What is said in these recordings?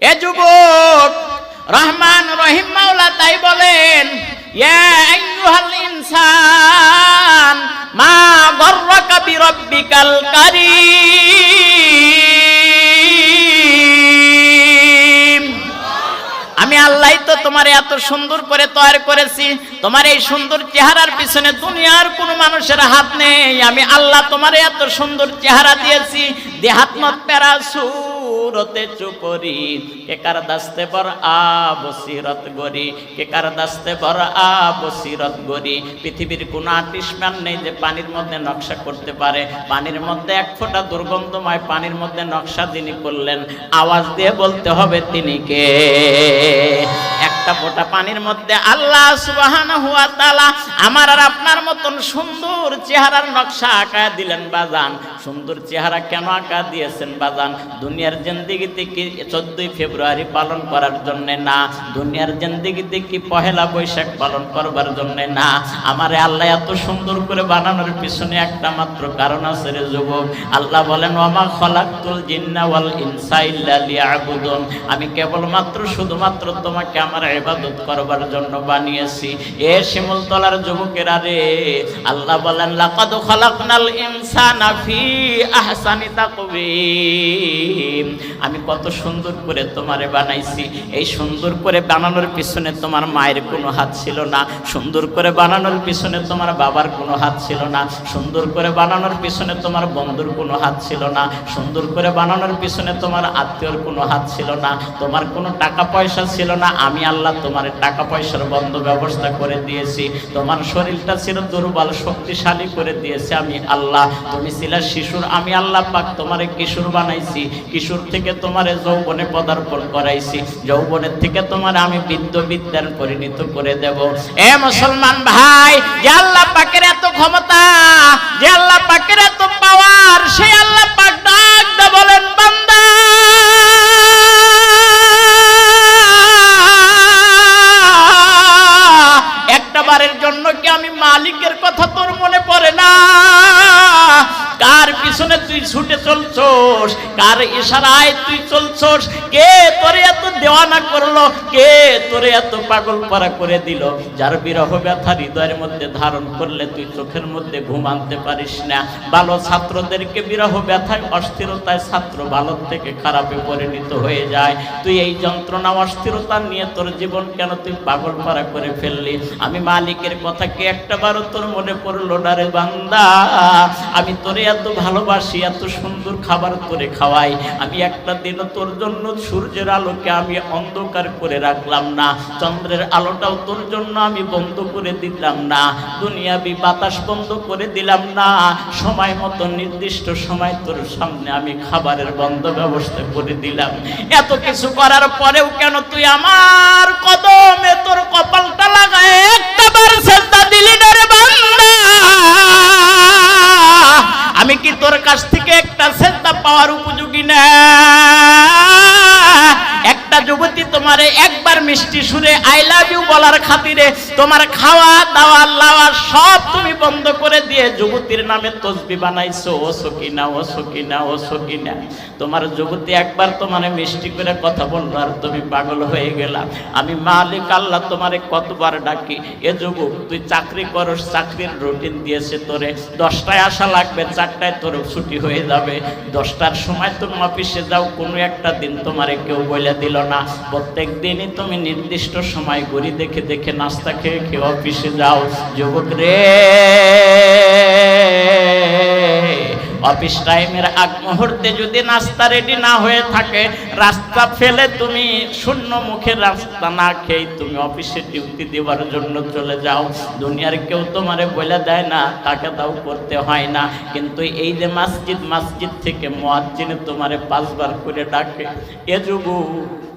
এ যুবক, রহমান রহিম মাওলা তাই বলেন ইনসান, মা গর্রাকা বিরাব্বিকাল কারীম। আমি আল্লাহ তো তোমার এত সুন্দর করে তৈরি করেছি। তোমার এই সুন্দর চেহারার পিছনে দুনিয়ার কোনো মানুষের হাত নেই। আমি আল্লাহ তোমার এত সুন্দর চেহারা দিয়েছি। দেহাত মত সুরতে চুপরি কে কার দাস্তে বর আ বসিরত গরি কে কার দাস্তে বর আ বসিরত গরি পৃথিবীর কোন আর্টিস্টম্যান নেই যে পানির মধ্যে নকশা করতে পারে। পানির মধ্যে এক ফোঁটা দুর্গন্ধময় পানির মধ্যে নকশা যিনি করলেন, আওয়াজ দিয়ে বলতে হবে তিনি কে? একটা ফোঁটা পানির মধ্যে আল্লাহ সুবহানাহু ওয়া তাআলা আমার আর আপনার মতন সুন্দর চেহারার নকশা আঁকা দিলেন বাজান। সুন্দর চেহারা কেন আঁকা দিয়েছেন বাজান? দুনিয়ার জিন্দিগিতে কি চোদ্দই ফেব্রুয়ারি পালন করার জন্য না? দুনিয়ার জিন্দিগিতে কি পহেলা বৈশাখ পালন করবার জন্য না? আমারে আল্লাহ এত সুন্দর করে বানানোর পিছনে একটা মাত্র কারণ আছে রে যুবক। আল্লাহ বলেন, ওমা খলাকতুল জিন্না ওয়াল ইনসা ইল্লা লিয়াবুদুন। আমি কেবলমাত্র, শুধুমাত্র তোমাকে আমার ইবাদত করবার জন্য বানিয়েছি। এ শিমুলতলার যুবকেরা রে, আল্লাহ বলেন, লাকাদ খলাকনাল ইনসানা ফি আহসানি তাকবীম। আমি কত সুন্দর করে তোমারে বানাইছি। এই সুন্দর করে বানানোর পিছনে তোমার মায়ের কোনো হাত ছিল না। সুন্দর করে বানানোর পিছনে তোমার বাবার কোনো হাত ছিল না। সুন্দর করে বানানোর পিছনে তোমার বন্ধুর কোনো হাত ছিল না। সুন্দর করে বানানোর পিছনে তোমার আত্মীয়র কোনো হাত ছিল না। তোমার কোনো টাকা পয়সা ছিল না। আমি আল্লাহ তোমার টাকা পয়সার বন্ধ ব্যবস্থা করে দিয়েছি। তোমার শরীরটা ছিল দুর্বল, শক্তিশালী করে দিয়েছি আমি আল্লাহ। তুমি ছিল শিশুর, আমি আল্লাহ পাক তোমারে কিশোর বানাইছি। কিশোর থেকে তোমারে যৌবনে পদার্পণ করাইছি। যৌবনের থেকে তোমার আমি বৃদ্ধ বিদ্যার পরিণত করে দেব। এ মুসলমান ভাই, যে আল্লাহ পাকের এত ক্ষমতা, যে আল্লাহ পাকের এত পাওয়ার সেই আল্লাহ কি আমি মালিকের কথা তোর মনে পড়ে না? কার পিছনে তুই ছুটে চলছস? কার ইশারায় তুই চলছস? কে তোরে এত দেওয়ানা করল? কে তোরে এত পাগল পারা করে দিল? যার বিরহ ব্যথা হৃদয়ের মধ্যে ধারণ করলে তুই চোখের মধ্যে ঘুম আনতে পারিস না। ভালো ছাত্রদেরকে বিরহ ব্যথায়, অস্থিরতায় ছাত্র ভালো থেকে খারাপে পরিণত হয়ে যায়। তুই এই যন্ত্রণা, অস্থিরতা নিয়ে তোর জীবন কেন তুই পাগল পারা করে ফেললি? আমি মালিকের কথা কি একটা বারও তোর মনে পড়ল না রে বান্দা? আমি তোরে এত ভালোবাসি এত সুন্দর খাবার তোরে খাওয়াই। আমি একটা দিন তোর জন্য সূর্যের আলোকে আমি অন্ধকার করে রাখলাম না। চন্দ্রের আলোটাও তোর জন্য আমি বন্ধ করে দিলাম না। দুনিয়াবি বাতাস বন্ধ করে দিলাম না। সময় মতো নির্দিষ্ট সময় তোর সামনে আমি খাবারের বন্ধ ব্যবস্থা করে দিলাম। এত কিছু করার পরেও কেন তুই আমার কদমে তোর কপালটা লাগায়? একটা বার পাওয়ার উপযোগী না। একটা যুবতী তোমারে একবার মিষ্টি সুরে আই লাভ ইউ বলার খাতিরে তোমার খাওয়া, দাওয়া, লাওয়া সব তুমি বন্ধ করে দিয়ে যুবতীর নামে তসবি বানাইছো। ও সকিনা ও সকিনা ও সকিনা। তোমার যুবতী একবার তোমারে মিষ্টি করে কথা বলল আর তুমি পাগল হয়ে গেলা। আমি মালিক, আল্লাহ তোমারে কতবার ডাকি, এ যুবক, তুই চাকরি করস, চাকরির রুটিন দিয়েছে তোরে। দশটায় আসা লাগবে, চারটায় তোর ছুটি হয়ে যাবে। দশটার সময় তুমি অফিসে যাও, কোনো একটা দিন তোমারে কেউ বলে দিল না। প্রত্যেক দিনই তুমি নির্দিষ্ট সময় ঘড়ি দেখে দেখে নাস্তা খেয়ে খেয়ে অফিসে যাও। যুবক রে। অফিস টাইমের আগ মুহূর্তে যদি নাস্তা রেডি না হয়ে থাকে, রাস্তা ফেলে তুমি শূন্য মুখে রাস্তা না খেয়ে তুমি অফিসে ডিউটি দেওয়ার জন্য চলে যাও। দুনিয়ার কেউ তোমারে বলে দেয় না, তাকে তাও করতে হয় না। কিন্তু এই যে মসজিদ মসজিদ থেকে মোয়াজ্জিনে তোমারে পাঁচবার করে ডাকে, এ যুবু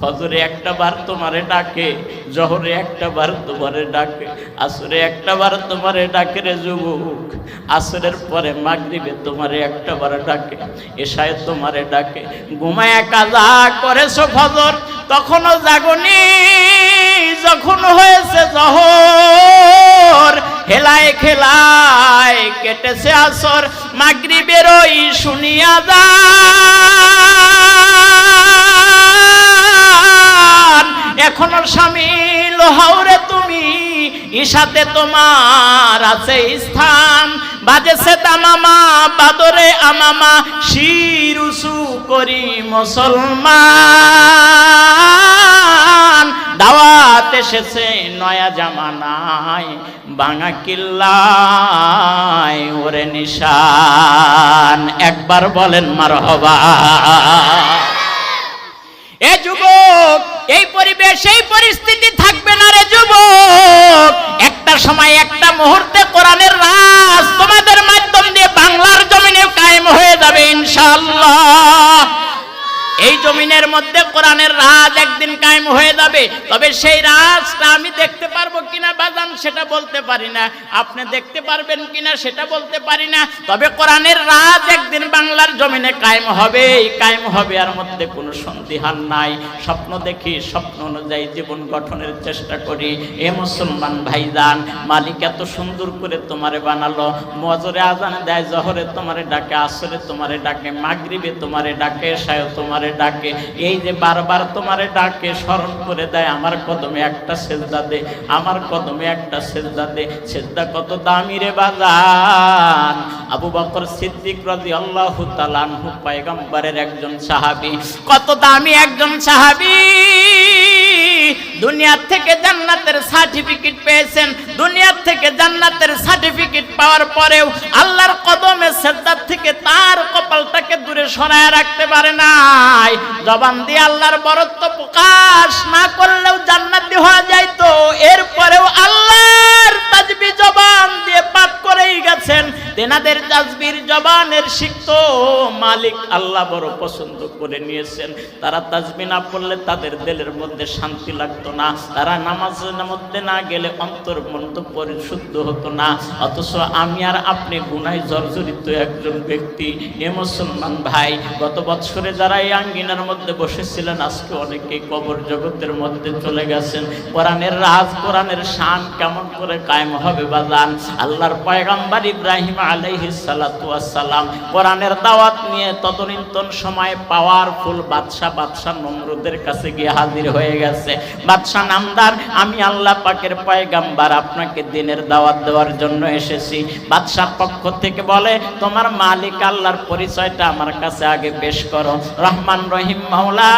ফজরে একটা বার তোমারে ডাকে, জহরে একটা বার তোমারে ডাকে, আসরে একটা বার তোমারে ডাকে রে যুবক, আসরের পরে মাগরিবে তোমারে একটা বার ডাকে এসায় তোমারে ডাকে, ঘুমায় কাজা করেছ ফজর, তখনও জাগনি, যখন হয়েছে জহর, হেলায় খেলায় কেটেছে আসর, মাগরিবের ওই শুনিয়া যা এখনও সামিল হওরে তুমি, ঈশাতে তোমার আছে স্থান। বাজেছে তামামা বাদরে আমামা শির উসু করি মুসলমান। দাওয়াত এসেছে নয়া জামানায় বাঙা কিল্লায় ওরে নিশান। একবার বলেন মার হবা এ যুবক এই পরিবেশ, এই পরিস্থিতি থাকবে না রে যুবক। একটা সময়, একটা মুহূর্তে কোরআনের রাজ তোমাদের মাধ্যম দিয়ে বাংলার জমিনে কায়েম হয়ে যাবে ইনশাআল্লাহ। এই জমিনের মধ্যে কোরআনের রাজ একদিন কায়েম হয়ে যাবে। তবে সেই রাজটা আমি দেখতে পারব কিনা বাজান সেটা বলতে পারি না। আপনি দেখতে পারবেন কিনা সেটা বলতে পারি না। তবে কোরআনের রাজ একদিন বাংলার জমিনে কায়েম হবে। কায়েম হবে আর মধ্যে কোনো সন্দেহান নাই। স্বপ্ন দেখি, স্বপ্ন অনুযায়ী জীবন গঠনের চেষ্টা করি। এ মুসলমান ভাইজান, মালিক এত সুন্দর করে তোমারে বানালো। মজরে আজানে দেয়, জহরে তোমারে ডাকে, আসরে তোমারে ডাকে, মাগরিবে তোমারে ডাকে সায় তোমারে ডাকে। এই যে বারবার তোমারে ডাকে, স্মরণ করে দেয়, আমার কদমে একটা সেজদা দে, আমার কদমে একটা সেজদা দে। সেজদা কত দামি রে বাজান? আবু বকর সিদ্দিক রাজি আল্লাহ তালান আনহু, পায়গম্বরের একজন সাহাবি। কত দামি একজন সাহাবী? দুনিয়ার থেকে জান্নাতের সার্টিফিকেট পেয়েছেন। দুনিয়ার থেকে জান্নাতের সার্টিফিকেট পাওয়ার পরেও আল্লাহর কদমে সেদ্দার থেকে তার কপালটাকে দূরে সরায় রাখতে পারে নাই। জবান দিয়ে আল্লাহর বরত্ব প্রকাশ না করলেও জান্নাতি হওয়া যাইতো। এরপরেও আল্লাহর তেনাদের তাজবির জবানের শিক্ত মালিক আল্লাহ বড় পছন্দ করে নিয়েছেন। তারা তাজবি না পড়লে তাদের দিলের মধ্যে শান্তি লাগতো না। তারা নামাজের মধ্যে না গেলে অন্তর মন্ত পরিশুদ্ধ হতো না। অথচ আমি আর আপনি গুনায় জর্জরিত একজন ব্যক্তি। এ মুসলমান ভাই, গত বছরে যারা এই আঙ্গিনার মধ্যে বসেছিলেন, আজকে অনেকে কবর জগতের মধ্যে চলে গেছেন। কোরআনের রাজ, কোরআনের শান কেমন করে কায়েম হবে বাজান আল্লাহর পয়গাম্বার ইব্রাহিম সালাতু কোরআনের দাওয়াত নিয়ে তদনীন্তন সময় পাওয়ারফুল বাদশাহ বাদশাহ নমরুদের কাছে গিয়ে হাজির হয়ে গেছে। বাদশাহ নামদার, আমি আল্লাহ পাকের পয়গাম্বার, আপনাকে দিনের দাওয়াত দেওয়ার জন্য এসেছি। বাদশাহ পক্ষ থেকে বলে, তোমার মালিক আল্লাহর পরিচয়টা আমার কাছে আগে পেশ করো। রহমান রহিম মাওলা,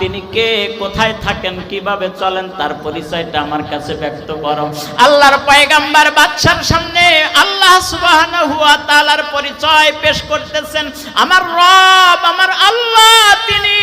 তিনি কে, কোথায় থাকেন, কীভাবে চলেন, তার পরিচয়টা আমার কাছে ব্যক্ত করো। আল্লাহর পয়গাম্বার বাদশার সামনে আল্লাহ সুবহানাহু পরিচয় পেশ করতেছেন। আমার রব আমার আল্লাহ তিনি।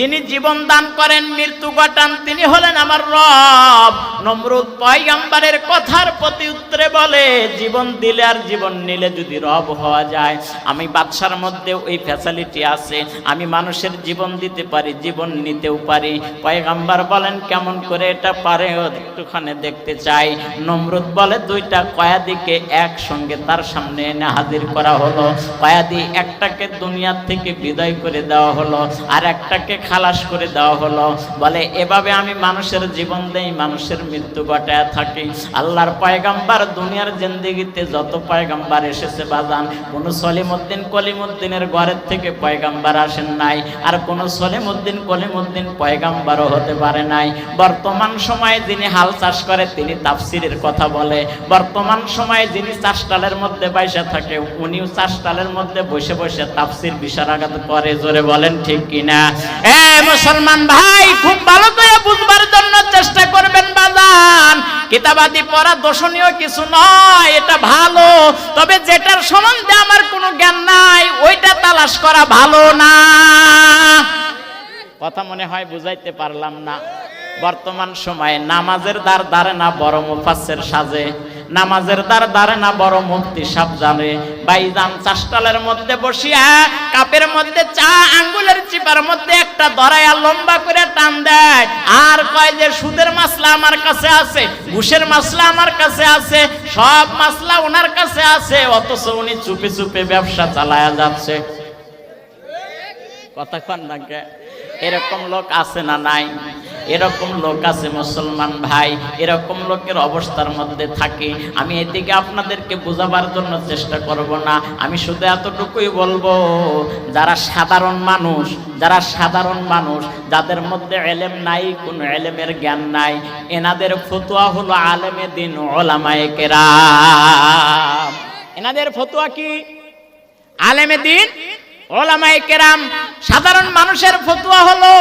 যিনি জীবন দান করেন, মৃত্যু ঘটান, তিনি হলেন আমার রব। নমরুদ পয়গাম্বারের কথার প্রতি উত্তরে বলে, জীবন দিলে আর জীবন নিলে যদি রব হওয়া যায়, আমি বাদশার মধ্যে ওই ফ্যাসিলিটি আছে। আমি মানুষের জীবন দিতে পারি, জীবন নিতেও পারি। পয়গাম্বার বলেন, কেমন করে এটা পারে একটুখানে দেখতে চাই। নমরুদ বলে, দুইটা কয়াদিকে একসঙ্গে তার সামনে এনে হাজির করা হলো। কয়াদি একটাকে দুনিয়ার থেকে বিদায় করে দেওয়া হলো, আর একটাকে খালাস করে দেওয়া হলো। বলে, এভাবে আমি মানুষের জীবন দেই, মানুষের মৃত্যু ঘটায় থাকি। আল্লাহর পয়গাম্বার দুনিয়ার জিন্দিগিতে যত পয়গাম্বার এসেছে বাজান, কোন সলিমুদ্দিন কলিমুদ্দিনের ঘরের থেকে পয়গাম্বার আসেন নাই, আর কোন সলিমুদ্দিন কলিমুদ্দিন পয়গাম্বারও হতে পারে নাই। বর্তমান সময়ে যিনি হাল চাষ করে, তিনি তাফসিরের কথা বলে। বর্তমান সময়ে যিনি চাষটালের মধ্যে বসে থাকে, উনিও চাষটালের মধ্যে বসে বসে তাফসির বিশারাঘাত করে। জোরে বলেন, ঠিক কিনা? মুসলমান ভাই, খুব ভালো করে বুঝবার জন্য চেষ্টা করবেন বাজান। কিতাবাদি পড়া দর্শনীয় কিছু নয়, এটা ভালো। তবে যেটার সম্বন্ধে আমার কোনো জ্ঞান নাই, ওইটা তালাশ করা ভালো না। কথা মনে হয় বুঝাইতে পারলাম না। বর্তমান সময়ে নামাজের দ্বার দ্বারে না বড় মুফাসের সাজে। নামাজের দ্বার দ্বারে না বড় মুক্তি সাপ জানে। বাইজান চাষটালের মধ্যে বসিয়া, কাপের মধ্যে চা, আঙ্গুলের চিপার মধ্যে একটা দরাইয়া লম্বা করে টান দেয়। আর কয় যে, সুদের মাসলা আমার কাছে আছে, ঘুষের মাসলা আমার কাছে আছে, সব মাসলা ওনার কাছে আছে, অথচ উনি চুপে চুপে ব্যবসা চালায়া যাচ্ছে। কথা কন এরকম লোক আছে না নাই? এরকম লোক আছে মুসলমান ভাই, এরকম লোকের অবস্থার মধ্যে থাকি। আমি এদিকে আপনাদেরকে বোঝাবার জন্য চেষ্টা করব না। আমি শুধু এতটুকুই বলব, যারা সাধারণ মানুষ, যারা সাধারণ মানুষ, যাদের মধ্যে এলেম নাই, কোনো এলেমের জ্ঞান নাই, এনাদের ফতুয়া হলো আলেমে দিন ওলামায়ে কেরাম। এনাদের ফতুয়া কি? আলেমে দিন ওলামায়ে কেরাম। সাধারণ মানুষের ফতুয়া হলো,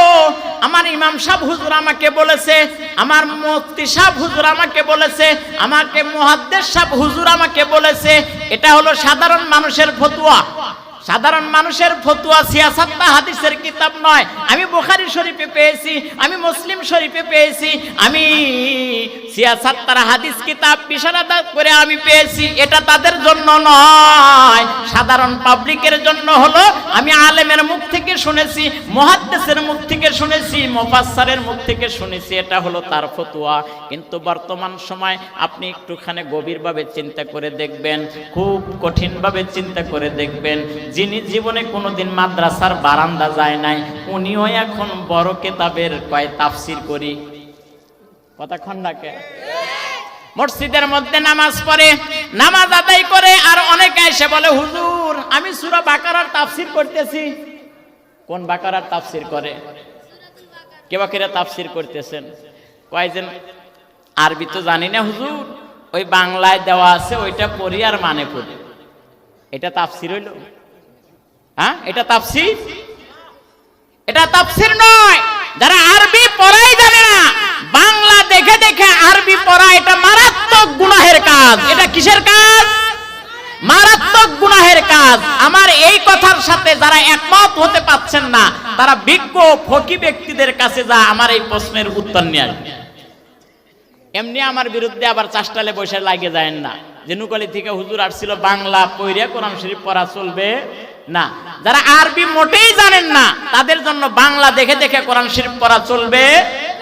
আমার ইমাম সাহেব হুজুর আমাকে বলেছে, আমার মুফতি সাহেব হুজুর আমাকে বলেছে, আমাকে মুহাদ্দিস সাহেব হুজুর আমাকে বলেছে, এটা হলো সাধারণ মানুষের ফতুয়া। সাধারণ মানুষের ফতুয়া সিয়াসাত্তা হাদিসের কিতাব নয়। আমি বুখারী শরীফে পেয়েছি, আমি মুসলিম শরীফে পেয়েছি, আমি সিয়াসাত্তার হাদিস কিতাব বিশারদা করে আমি পেয়েছি। এটা তাদের জন্য নয়। সাধারণ পাবলিকের জন্য হলো, আমি আলেমের মুখ থেকে শুনেছি, মুহাদ্দিসের মুখ থেকে শুনেছি, মুফাসসারের মুখ থেকে শুনেছি, এটা হলো তার ফতুয়া। কিন্তু বর্তমান সময় আপনি একটুখানি গভীরভাবে চিন্তা করে দেখবেন, খুব কঠিনভাবে চিন্তা করে দেখবেন যিনি জীবনে কোনোদিন মাদ্রাসার বারান্দা যায় নাই, উনিও এখন বড় কেতাবের কয় তাফসির করি। কতক্ষণ ডাকে মসজিদের মধ্যে নামাজ পড়ে, নামাজ আদায় করে, আর অনেকে এসে বলে, হুজুর, আমি সুরা বাকারার তাফসির করতেছি। কোন বাকারার তাফসির করে? কেবা কেরা তাফসির করতেছেন? কয়জন আরবি তো জানি না হুজুর, ওই বাংলায় দেওয়া আছে, ওইটা পড়ি আর মানে পড়ি। এটা তাফসির হইল? হ্যাঁ? এটা তাফসির? এটা তাফসির নয়। যারা আরবি পড়াই জানে না, বাংলা দেখে দেখে আরবি পড়া এটা মারাত্মক গুনাহের কাজ। এটা কিসের কাজ? মারাত্মক গুনাহের কাজ। আমার এই কথার সাথে যারা একমত হতে পাচ্ছেন না, তারা বিজ্ঞ ফকি ব্যক্তিদের কাছে যা, আমার এই প্রশ্নের উত্তর নিয়ে আসবে। এমনি আমার বিরুদ্ধে আবার চাষটালে বসে লাগে যায় না। জেনুকলি থেকে হুজুর আসছিল, বাংলা পৈরিয়া কোরআন শরীফ পড়া চলবে? না। যারা আরবি মোটেই জানেন না, তাদের জন্য বাংলা দেখে দেখে কোরআন শরীফ পড়া চলবে।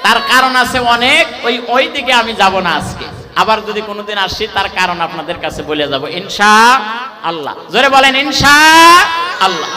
তার কারণ আছে অনেক, ওই ওই দিকে আমি যাব না আজকে। আবার যদি কোনোদিন আসি, তার কারণ আপনাদের কাছে বলে যাব, ইনশা আল্লাহ। জোরে বলেন, ইনশা আল্লাহ।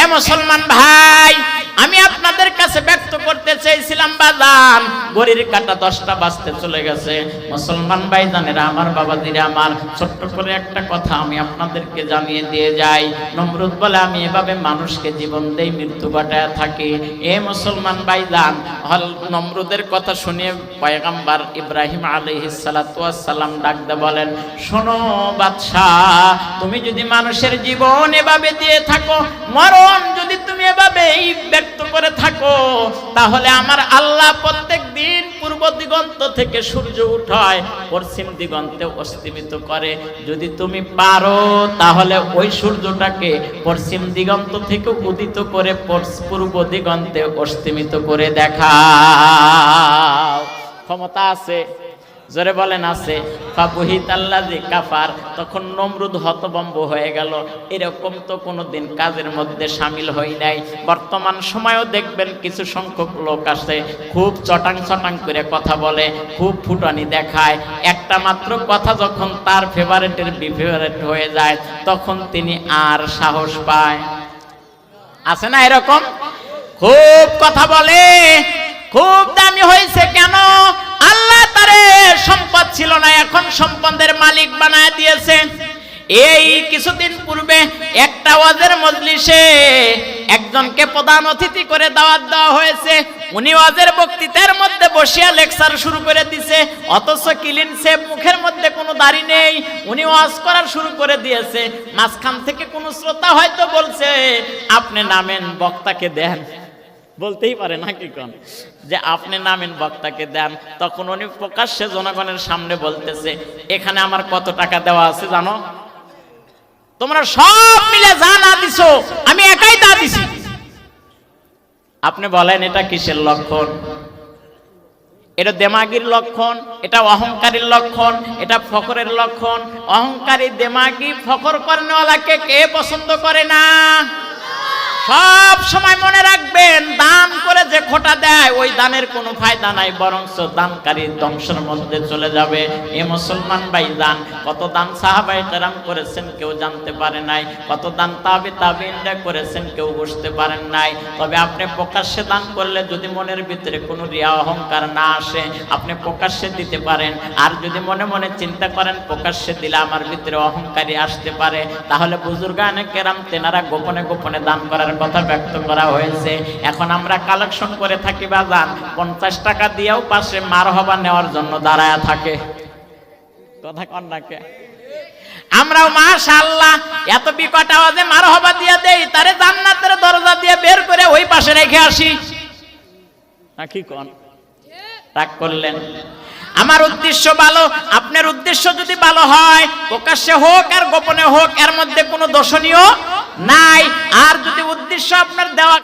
এ মুসলমান ভাই আমি আপনাদের কাছে ব্যক্ত করতে চেয়েছিলাম, বাজান। গড়ির কাটা দশটা বাজতে চলে গেছে। মুসলমান ভাই জানেরা আমার বাবাজিরা, আমার ছোট্ট করে একটা কথা আমি আপনাদেরকে জানিয়ে দিয়ে যাই। নমরুদ বলে, আমি এভাবে মানুষকে জীবন দেই, মৃত্যু ঘটায় থাকি। এ মুসলমান ভাই জান হল নমরুদের কথা শুনিয়ে পয়গাম্বার ইব্রাহিম আলাইহিস সালাতু সালাম ডাকতে বলেন, শোনো বাদশাহ, তুমি যদি মানুষের জীবন এভাবে দিয়ে থাকো, মরণ যদি তুমি এভাবেই ব্যক্ত করে থাকো, তাহলে আমার আল্লাহ প্রত্যেক দিন পূর্ব দিগন্ত থেকে সূর্য উঠায়, পশ্চিম দিগন্তে অস্তিমিত করে। যদি তুমি পারো, তাহলে ওই সূর্যটাকে পশ্চিম দিগন্ত থেকে উদিত করে পূর্ব দিগন্তে অস্তিমিত করে দেখাও। ক্ষমতা আছে। জোরে বলেন, আছে। কাফার, তখন নমরুদ হতবম্ব হয়ে গেল। এরকম তো কোনোদিন কাজের মধ্যে সামিল হই নাই। বর্তমান সময়ও দেখবেন কিছু সংখ্যক লোক আছে খুব চটাং চটাং করে কথা বলে, খুব ফুটানি দেখায়। একটা মাত্র কথা যখন তার ফেভারেটের বিফেভারেট হয়ে যায়, তখন তিনি আর সাহস পায়। আছে না এরকম? খুব কথা বলে, খুব দামি হয়েছে কেন? বানায় দিয়েছে। এই কিছুদিন পূর্বে একটা ওয়াজের মজলিসে একজনকে প্রধান অতিথি করে দাওয়াত দেওয়া হয়েছে। উনি ওয়াজের বক্তৃতার মধ্যে বসিয়া লেকচার শুরু করে দিছে, অথচ ক্লিন সেভ মুখের মধ্যে কোনো দাড়ি নেই। উনি ওয়াজ করার শুরু করে দিয়েছে। মাঝখান থেকে কোনো শ্রোতা হয়তো বলছে, আপনি নামেন, বক্তাকে দেন। বলতেই পারে না কি কোন। যে আপনি নামেন বক্তাকে দেন, তখন উনি প্রকাশ্যে জনগণের সামনে বলতেছে, এখানে আমার কত টাকা দেওয়া আছে জানো? তোমরা সব মিলে যা না দিছো, আমি একাই তা দিছি। আপনি বলেন এটা কিসের লক্ষণ? এটা দেমাগির লক্ষণ, এটা অহংকারীর লক্ষণ, এটা ফকরের লক্ষণ। অহংকারী দেমাগি ফকর করেনওয়ালাকে কে পছন্দ করে না? সব সময় মনে রাখবেন, দান করে যে খোটা দেয়, ওই দানের কোনো ফায়দা নাই বরং দানকারী ধ্বংসের মধ্যে চলে যাবে। এ মুসলমান ভাই দান কত দান সাহাবাই কেরাম করেছেন কেউ জানতে পারে নাই, কত দান তাবে তাবিনরা করেছেন কেউ বুঝতে পারেন নাই। তবে আপনি প্রকাশ্যে দান করলে যদি মনের ভিতরে কোনো রিয়া অহংকার না আসে, আপনি প্রকাশ্যে দিতে পারেন। আর যদি মনে মনে চিন্তা করেন, প্রকাশ্যে দিলে আমার ভিতরে অহংকারী আসতে পারে, তাহলে বুজুর্গানে কেরাম তেনারা গোপনে গোপনে দান করার কথা ব্যক্ত করা হয়েছে। এখন আমরা কালেকশন করে থাকি বা দান পঞ্চাশ টাকা দিয়েও পাশে মার হবা নেওয়ার জন্য দাঁড়ায় থাকে। কথা কন নাকে আমরাও মাশাআল্লাহ, এত বিকট আওয়াজে দেই, তারে জান্নাতের দরজা দিয়ে বের করে ওই পাশে রেখে আসি। নাকি কোন? রাগ করলেন। আমার উদ্দেশ্য ভালো, আপনার উদ্দেশ্য যদি ভালো হয়, প্রকাশ্যে হোক আর গোপনে হোক, এর মধ্যে কোনো দর্শনীয় নাই। আর যদি উদ্দেশ্য আপনার দেওয়া